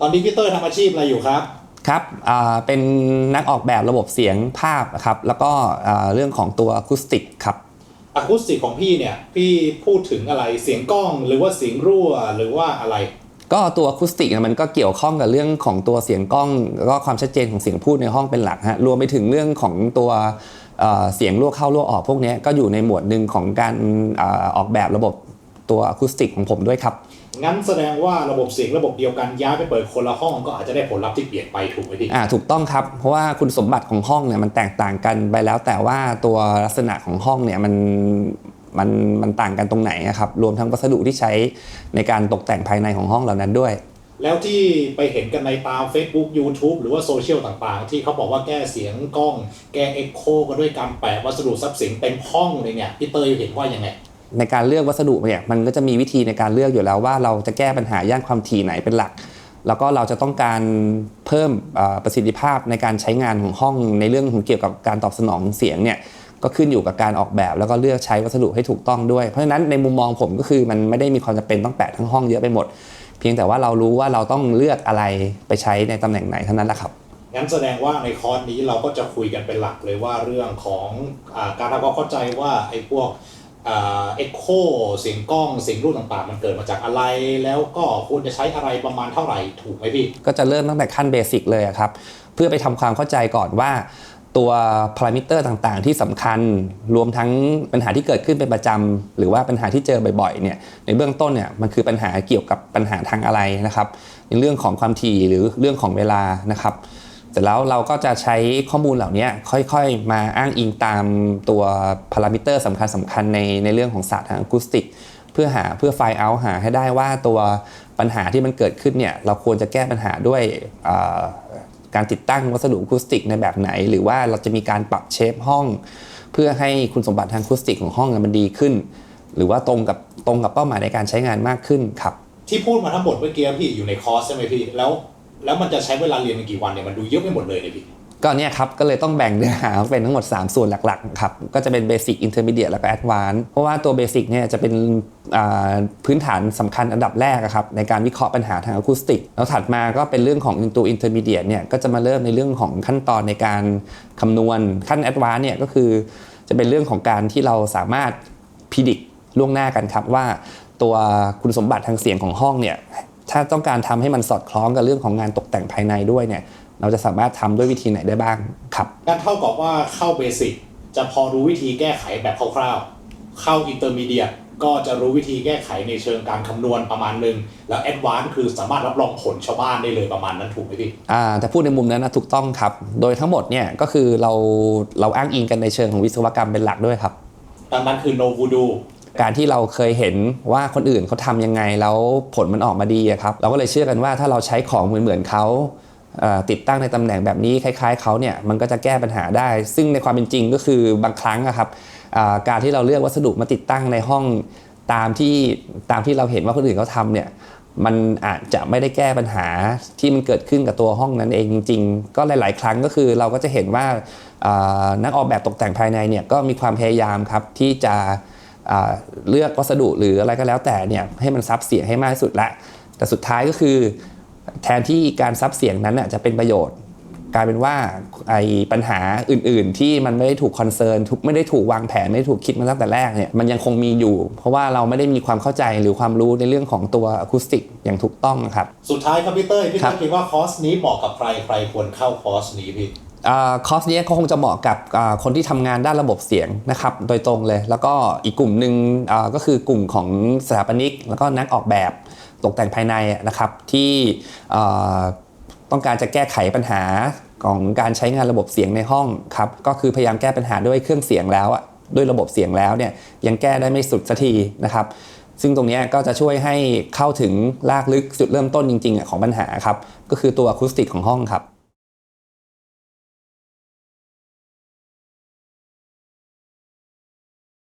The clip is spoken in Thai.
ตอนนี้พี่เต้ยทำอาชีพอะไรอยู่ครับครับอ่าเป็นนักออกแบบระบบเสียงภาพนะครับ แล้วก็อ่าเรื่องของตัวอะคูสติกครับอะคูสติกของพี่เนี่ย พี่พูดถึงอะไรเสียงกล้องหรือว่าเสียงรั่วหรือว่าอะไร ก็ตัวอะคูสติกเนี่ยมันก็เกี่ยวข้องกับเรื่องของตัวเสียงกล้องแล้วก็ความชัดเจนของเสียงพูดในห้องเป็นหลักฮะรวมไปถึงเรื่องของตัวเอ่อเสียงรั่วเข้ารั่วออกพวกเนี้ยก็อยู่ในหมวดหนึ่งของการอาออกแบบระบบ ตัวอะคูสติกของผมด้วยครับ งั้นแสดงว่าระบบเสียงระบบเดียวกันย้ายไปเปิดคนละห้องก็อาจจะได้ผลลัพธ์ที่เปลี่ยนไปถูกไหมพี่อ่าถูกต้องครับ เพราะว่าคุณสมบัติของห้องเนี่ยมันแตกต่างกันไปแล้วแต่ว่าตัวลักษณะของห้องเนี่ยมันมันมันต่างกันตรงไหนอะครับรวมทั้งวัสดุที่ใช้ในการตกแต่งภายในของห้องเหล่านั้นด้วย แล้วที่ไปเห็นกันในตาม Facebook YouTube หรือว่าโซเชียลต่างๆ ที่เขาบอกว่าแก้เสียงกล้อง แก้เอ็กโคก็ด้วยการแปะวัสดุทรัพย์สินเต็มห้องเลยเนี่ยพี่เตยเห็นว่ายังไง ในการเลือกวัสดุเนี่ยมันก็จะมีวิธีในการเลือกอยู่แล้วว่าเราจะแก้ปัญหาย่านความถี่ไหนเป็นหลัก แล้วก็เราจะต้องการเพิ่มประสิทธิภาพในการใช้งานของห้องในเรื่องของเกี่ยวกับการตอบสนองเสียงเนี่ยก็ขึ้นอยู่กับการออกแบบ แล้วก็เลือกใช้วัสดุให้ถูกต้องด้วย เพราะฉะนั้นในมุมมองผมก็คือมันไม่ได้มีความจำเป็นต้องแปะทั้งห้องเยอะไปหมด เพียงแต่ว่าเรารู้ว่าเราต้องเลือกอะไรไปใช้ในตำแหน่งไหนเท่านั้นแหละครับงั้นแสดงว่าในคอร์สนี้เราก็จะคุยกันเป็นหลักเลยว่าเรื่องของอการทำความเข้าใจว่าไอ้พวก เอ็กโคเสียงกล้องเสียงรูปต่างๆ มันเกิดมาจากอะไร แล้วก็ควรจะใช้อะไรประมาณเท่าไหร่ถูกไหมพี่ ก็จะเริ่มตั้งแต่ขั้นเบสิกเลยครับ เพื่อไปทำความเข้าใจก่อนว่า ตัวพารามิเตอร์ต่างๆ ที่สำคัญรวมทั้งปัญหาที่เกิดขึ้นเป็นประจำหรือว่าปัญหาที่เจอบ่อยๆเนี่ยในเบื้องต้นเนี่ยมันคือปัญหาเกี่ยวกับปัญหาทางอะไรนะครับ ในเรื่องของความถี่หรือเรื่องของเวลานะครับ ร็จแล้วเราก็จะใช้ข้อมูลเหล่านี้ค่อยๆ มาอ้างอิงตามตัวพารามิเตอร์สำคัญสำคัญในในเรื่องของศาสตร์ทางอะคูสติก เพื่อหาเพื่อไฟล์เอาหาให้ได้ว่าตัวปัญหาที่มันเกิดขึ้นเนี่ยเราควรจะแก้ปัญหาด้วยการติดตั้งวัสดุอะคูสติกในแบบไหน หรือว่าเราจะมีการปรับเชฟห้อง เพื่อให้คุณสมบัติทางอะคูสติกของห้องมันดีขึ้น หรือว่าตรงกับตรงกับเป้าหมายในการใช้งานมากขึ้นครับที่พูดมาทั้งหมดเมื่อกี้พี่อยู่ในคอร์สใช่ไหมพี่แล้ว แล้วมันจะใช้เวลาเรียนกันกี่วันเนี่ยมันดูเยอะไปหมดเลยเนี่ยพี่ก็เนี่ยครับ ก็เลยต้องแบ่งเนื้อหาเป็นทั้งหมด 3 ส่วนหลักๆครับ ก็จะเป็นเบสิกอินเทอร์มีเดียแล้วก็แอดวานซ์เพราะว่าตัวเบสิกเนี่ยจะเป็นพื้นฐานสำคัญอันดับแรกครับ ในการวิเคราะห์ปัญหาทางอะคูสติก แล้วถัดมาก็เป็นเรื่องของตัวอินเตอร์มีเดียเนี่ยก็จะมาเริ่มในเรื่องของขั้นตอนในการคำนวณขั้นแอดวานซ์เนี่ยก็คือ จะเป็นเรื่องของการที่เราสามารถพิดิกล่วงหน้ากันครับว่าตัวคุณสมบัติทางเสียงของห้องเนี่ย ถ้าต้องการทำให้มันสอดคล้องกับเรื่องของงานตกแต่งภายในด้วยเนี่ย เราจะสามารถทำด้วยวิธีไหนได้บ้างครับงั้นเท่ากับว่าเข้าเบสิกจะพอรู้วิธีแก้ไขแบบคร่าวๆ เข้าอินเตอร์มีเดียก็จะรู้วิธีแก้ไขในเชิงการคำนวณประมาณหนึ่งแล้วแอดวานซ์คือสามารถรับรองผลชาวบ้านได้เลยประมาณนั้นถูกไหมพี่อ่าแต่พูดในมุมนั้นนะถูกต้องครับ โดยทั้งหมดเนี่ยก็คือเราเราอ้างอิงกันในเชิงของวิศวกรรมเป็นหลักด้วยครับดังนั้นคือ no voodoo การที่เราเคยเห็นว่าคนอื่นเขาทำยังไงแล้วผลมันออกมาดีครับ เราก็เลยเชื่อกันว่าถ้าเราใช้ของเหมือนเหมือนเขาติดตั้งในตำแหน่งแบบนี้คล้ายๆเขาเนี่ยมันก็จะแก้ปัญหาได้ ซึ่งในความเป็นจริงก็คือบางครั้งครับการที่เราเลือกวัสดุมาติดตั้งในห้องตามที่ตามที่เราเห็นว่าคนอื่นเขาทำเนี่ยมันอาจจะไม่ได้แก้ปัญหาที่มันเกิดขึ้นกับตัวห้องนั้นเองจริงๆ ก็หลาย ๆ ครั้งก็คือเราก็จะเห็นว่านักออกแบบตกแต่งภายในเนี่ยก็มีความพยายามครับที่จะ เลือกวัสดุหรืออะไรก็แล้วแต่เนี่ยให้มันซับเสียงให้มากที่สุดละ แต่สุดท้ายก็คือ แทนที่การซับเสียงนั้นน่ะจะเป็นประโยชน์ กลายเป็นว่าไอ้ปัญหาอื่น ๆ ที่มันไม่ได้ถูกคอนเซิร์นไม่ได้ถูกวางแผนไม่ได้ถูกคิดมาตั้งแต่แรกเนี่ยมันยังคงมีอยู่ เพราะว่าเราไม่ได้มีความเข้าใจหรือความรู้ในเรื่องของตัวอะคูสติกอย่างถูกต้องครับ สุดท้ายครับพี่เต้ยพี่เต้ยคิดว่าคอร์สนี้เหมาะกับใครใครควรเข้าคอร์สนี้พี่ คอร์สนี้ก็คงจะเหมาะกับคนที่ทำงานด้านระบบเสียงนะครับโดยตรงเลย แล้วก็อีกกลุ่มหนึ่งก็คือกลุ่มของสถาปนิก แล้วก็นักออกแบบตกแต่งภายในนะครับที่ต้องการจะแก้ไขปัญหาของการใช้งานระบบเสียงในห้องครับก็คือพยายามแก้ปัญหาด้วยเครื่องเสียงแล้วด้วยระบบเสียงแล้วเนี่ยยังแก้ได้ไม่สุดสักทีนะครับ ซึ่งตรงนี้ก็จะช่วยให้เข้าถึงลากลึกจุดเริ่มต้นจริงๆของปัญหาครับก็คือตัวอะคูสติกของห้องครับ